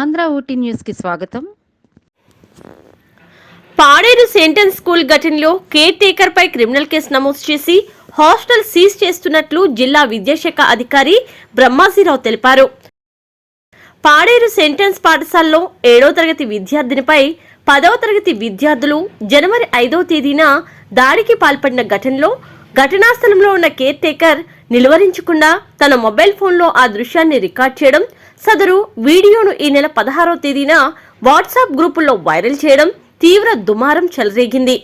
ఆంధ్ర ఊటీ న్యూస్కి స్వాగతం. పాడేరు సెంటెన్స్ స్కూల్ ఘటనలో కేర్ టేకర్ పై క్రిమినల్ కేసు నమోదు చేసి హాస్టల్ సీజ్ చేస్తున్నట్లు జిల్లా విద్యాశాఖ అధికారి బ్రహ్మాజీరావు తెలిపారు. పాడేరు సెంటెన్స్ పాఠశాలలో ఏడో తరగతి విద్యార్థినిపై పదవ తరగతి విద్యార్థులు జనవరి ఐదవ తేదీన దాడికి పాల్పడిన ఘటనలో ఘటనా స్థలంలో ఉన్న కేర్ టేకర్ నిలువరించకుండా తన మొబైల్ ఫోన్లో ఆ దృశ్యాన్ని రికార్డ్ చేయడం సదరు వీడియోను ఈ నెల పదహారవ తేదీన వాట్సాప్ గ్రూపుల్లో వైరల్ చేయడం తీవ్ర దుమారం చెలరేగింది.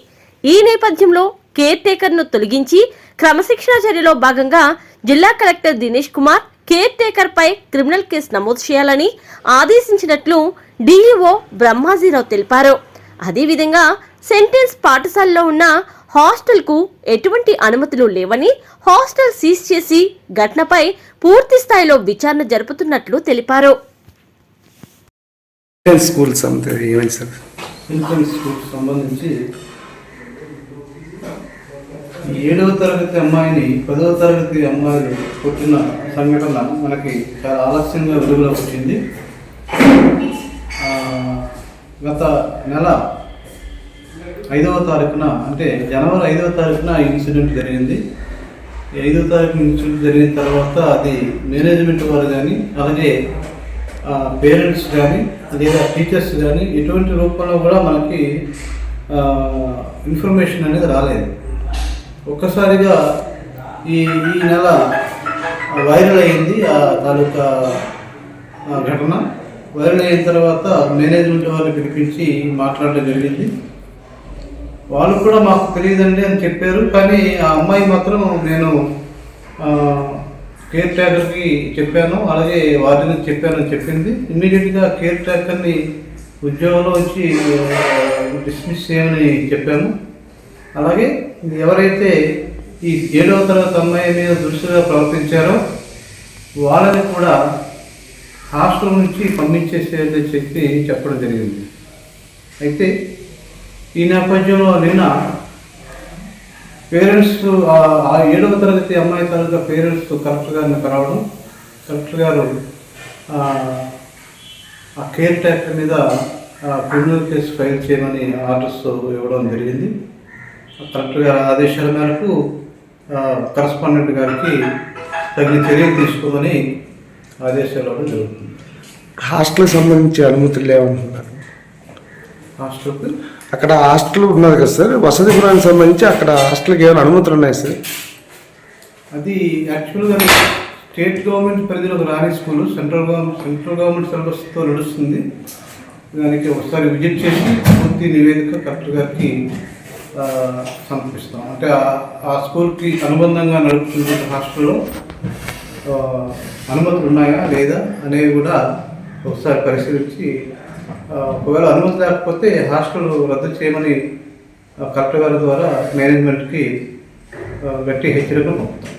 ఈ నేపథ్యంలో కేర్ టేకర్ను తొలగించి క్రమశిక్షణ చర్యలో భాగంగా జిల్లా collector Dinesh Kumar care taker పై క్రిమినల్ కేసు నమోదు చేయాలని ఆదేశించినట్లు డీఈఓ బ్రహ్మాజీరావు తెలిపారు. అదేవిధంగా సెంటెన్స్ పాఠశాలలో ఉన్న హాస్టల్కు ఎటువంటి అనుమతులు లేవని హాస్టల్ సీజ్ చేసి ఘటనపై పూర్తి స్థాయిలో విచారణ జరుపుతున్నట్లు తెలిపారు. స్కూల్ సంబంధించి ఏడవ తరగతి అమ్మాయిని పదవ తరగతి అమ్మాయిలు కొట్టిన సంఘటన మనకి చాలా ఆలస్యంగా వెలుగులోకి వచ్చింది. ఆ, గత నెల ఐదవ తారీఖున అంటే జనవరి ఐదవ తారీఖున ఇన్సిడెంట్ జరిగింది. ఐదవ తారీఖున ఇన్సిడెంట్ జరిగిన తర్వాత అది మేనేజ్మెంట్ వారు కానీ అలాగే పేరెంట్స్ కానీ లేదా టీచర్స్ కానీ ఎటువంటి రూపంలో కూడా మనకి ఇన్ఫర్మేషన్ అనేది రాలేదు. ఒక్కసారిగా ఈ ఈ నెల వైరల్ అయింది ఆ తాలూకా ఘటన. వైరల్ అయిన తర్వాత మేనేజ్మెంట్ వాళ్ళని పిలిపించి మాట్లాడడం జరిగింది. వాళ్ళు కూడా మాకు తెలియదండి అని చెప్పారు. కానీ ఆ అమ్మాయి మాత్రం నేను కేర్ టేకర్కి చెప్పాను. అలాగే వారిని అని చెప్పింది. ఇమ్మీడియట్గా కేర్ టేకర్ని ఉద్యోగంలో వచ్చి డిస్మిస్ చేయమని చెప్పాను. అలాగే ఎవరైతే ఈ ఏడవ తరగతి అమ్మాయి మీద దృష్టిగా ప్రవర్తించారో వాళ్ళని కూడా హాస్టల్ నుంచి పంపించేసేది చెప్పి చెప్పడం జరిగింది. అయితే ఈ నేపథ్యంలో నిన్న పేరెంట్స్ ఆ- ఏడవ తరగతి అమ్మాయి తరగతి పేరెంట్స్ కలెక్టర్ గారిని కలవడం. కలెక్టర్ గారు ఆ, కేర్ టేకర్ మీద క్రిమినల్ కేసు ఫైల్ చేయమని ఆర్డర్స్ ఇవ్వడం జరిగింది. కలెక్టర్ గారి ఆదేశాల మేరకు కరస్పాండెంట్ గారికి తగిన చర్యలు తీసుకోమని ఆదేశాలు ఇవ్వడం జరుగుతుంది. హాస్టల్కి సంబంధించి అనుమతులు లేవంటున్నారు. అక్కడ హాస్టల్ ఉన్నది కదా సార్? వసతి గృహానికి సంబంధించి అక్కడ హాస్టల్కి ఏమైనా అనుమతులు ఉన్నాయి సార్? అది యాక్చువల్గా స్టేట్ గవర్నమెంట్ పరిధిలోకి రాని school central government central government సిలబస్తో నడుస్తుంది. దానికి ఒకసారి విజిట్ చేసి పూర్తి నివేదిక కలెక్టర్ గారికి సమర్పిస్తాం. అంటే ఆ- స్కూల్కి అనుబంధంగా నడుపుతున్న హాస్టల్లో అనుమతులు ఉన్నాయా లేదా అనేవి కూడా ఒకసారి పరిశీలించి ఒకవేళ అనుమతి లేకపోతే హాస్టల్ రద్దు చేయమని కలెక్టర్ గారి ద్వారా మేనేజ్మెంట్కి గట్టి హెచ్చరికలు పంపుతాం.